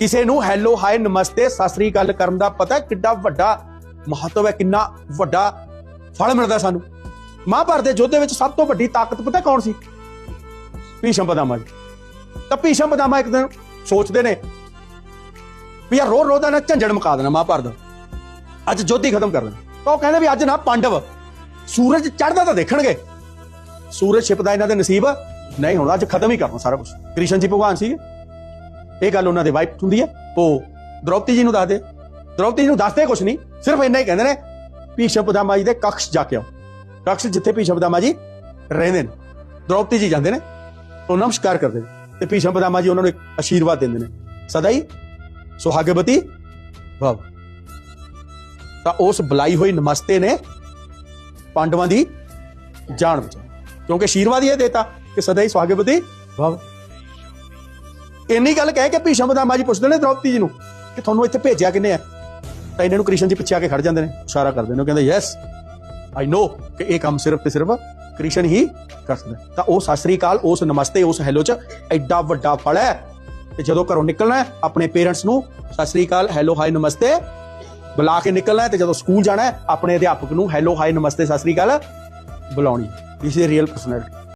ਕਿਸੇ ਨੂੰ hello hi ਨਮਸਤੇ, ਸਤਿ ਸ੍ਰੀ ਅਕਾਲ ਕਰਨ ਦਾ ਪਤਾ ਕਿੱਡਾ ਵੱਡਾ ਮਹੱਤਵ ਹੈ, ਕਿੰਨਾ ਵੱਡਾ ਫਲ ਮਿਲਦਾ ਸਾਨੂੰ। ਮਹਾਭਾਰਤ ਦੇ ਯੁੱਧ ਦੇ ਵਿੱਚ ਸਭ ਤੋਂ ਵੱਡੀ ਤਾਕਤ ਪਤਾ ਕੌਣ ਸੀ? ਭੀਸ਼ਮ ਪਦਾਮਾ ਜੀ ਤਾਂ ਭੀਸ਼ਮ ਪਦਾਮਾ ਇੱਕ ਦਿਨ ਸੋਚਦੇ ਨੇ ਵੀ ਯਾਰ ਰੋ ਰੋ ਦਾ ਨਾ ਝੰਜੜ ਮੁਕਾ ਦੇਣਾ ਮਹਾਭਾਰਤ ਦਾ। ਅੱਜ ਜੋਤੀ ਖਤਮ ਕਰ ਦੇਣਾ ਤਾਂ ਉਹ ਕਹਿੰਦੇ ਵੀ ਅੱਜ ਨਾ ਪਾਂਡਵ ਸੂਰਜ ਚੜਦਾ ਤਾਂ ਦੇਖਣਗੇ। ਸੂਰਜ ਛਿਪਦਾ ਇਹਨਾਂ ਦੇ ਨਸੀਬ। ਨਹੀਂ ਹੋਣਾ ਅੱਜ ਖਤਮ ਹੀ ਕਰਨਾ ਸਾਰਾ ਕੁਝ ਕ੍ਰਿਸ਼ਨ ਜੀ ਭਗਵਾਨ ਸੀ ਇਹ ਗੱਲ ਉਹਨਾਂ ਦੇ ਵਾਈਫ ਹੁੰਦੀ ਹੈ। ਉਹ ਦ੍ਰੌਪਦੀ ਜੀ ਨੂੰ ਦੱਸਦੇ ਦ੍ਰੋਪਦੀ ਜੀ ਨੂੰ ਦੱਸਦੇ ਕੁਝ ਨਹੀਂ, ਸਿਰਫ ਇੰਨਾ ਹੀ ਕਹਿੰਦੇ ਨੇ ਭੀਸ਼ਮ ਪਦਾਮਾ ਜੀ ਦੇ ਕਕਸ਼ ਜਾ ਕੇ ਆਓ। ਕਕਸ਼ ਜਿੱਥੇ ਭੀਸ਼ਮ ਪਦਾਮਾ ਜੀ ਰਹਿੰਦੇ ਨੇ। ਦ੍ਰੋਪਦੀ ਜੀ ਜਾਂਦੇ ਨੇ, ਉਹ ਨਮਸਕਾਰ ਕਰਦੇ ਨੇ ਤੇ ਭੀਸ਼ਮ ਪਦਾਮਾ ਜੀ ਉਹਨਾਂ ਨੂੰ ਇੱਕ ਆਸ਼ੀਰਵਾਦ ਦਿੰਦੇ ਨੇ। ਸਦਾ ਹੀ ਸੁਹਾਗਵਤੀ ਭਵ। ਤਾਂ ਉਸ ਬੁਲਾਈ ਹੋਈ ਨਮਸਤੇ ਨੇ ਪਾਂਡਵਾਂ ਦੀ ਜਾਨ ਬਚਾਈ। ਕਿਉਂਕਿ ਆਸ਼ੀਰਵਾਦ ਇਹ ਦੇਤਾ ਕਿ ਸਦਾ ਹੀ ਸੁਹਾਗਵਤੀ ਭਵ। ਇੰਨੀ ਗੱਲ ਕਹਿ ਕੇ ਭੀਸ਼ਮ ਪਦਾਮਾ ਜੀ ਪੁੱਛਦੇ ਨੇ ਦ੍ਰੋਪਦੀ ਜੀ ਨੂੰ ਕਿ ਤੁਹਾਨੂੰ ਇੱਥੇ ਭੇਜਿਆ ਕਿਨੇ ਆ? ਤਾਂ ਇਹਨਾਂ ਨੂੰ ਕ੍ਰਿਸ਼ਨ ਜੀ ਪਿੱਛੇ ਆ ਕੇ ਖੜ ਜਾਂਦੇ ਨੇ, ਇਸ਼ਾਰਾ ਕਰਦੇ ਨੇ, ਉਹ ਕਹਿੰਦੇ ਯੈਸ ਆਈ ਨੋ ਕਿ ਇਹ ਕੰਮ ਸਿਰਫ ਤੇ ਸਿਰਫ ਕ੍ਰਿਸ਼ਨ ਹੀ ਕਰ ਸਕਦਾ ਤਾਂ ਉਹ, ਸਤਿ ਸ੍ਰੀ ਅਕਾਲ, ਉਸ ਨਮਸਤੇ, ਉਸ ਹੈਲੋ ਚ ਐਡਾ ਵੱਡਾ ਫਲ ਹੈ ਤੇ ਜਦੋਂ ਘਰੋਂ ਨਿਕਲਣਾ ਆਪਣੇ ਪੇਰੈਂਟਸ ਨੂੰ ਸਤਿ ਸ੍ਰੀ ਅਕਾਲ, ਹੈਲੋ ਹਾਈ ਨਮਸਤੇ ਬੁਲਾ ਕੇ ਨਿਕਲਣਾ ਹੈ ਤੇ ਜਦੋਂ ਸਕੂਲ ਜਾਣਾ ਆਪਣੇ ਅਧਿਆਪਕ ਨੂੰ, ਹੈਲੋ ਹਾਈ ਨਮਸਤੇ, ਸਤਿ ਸ੍ਰੀ ਅਕਾਲ ਬੁਲਾਉਣੀ ਇਸ ਇਜ਼ ਰੀਅਲ ਪਰਸਨੈਲਿਟੀ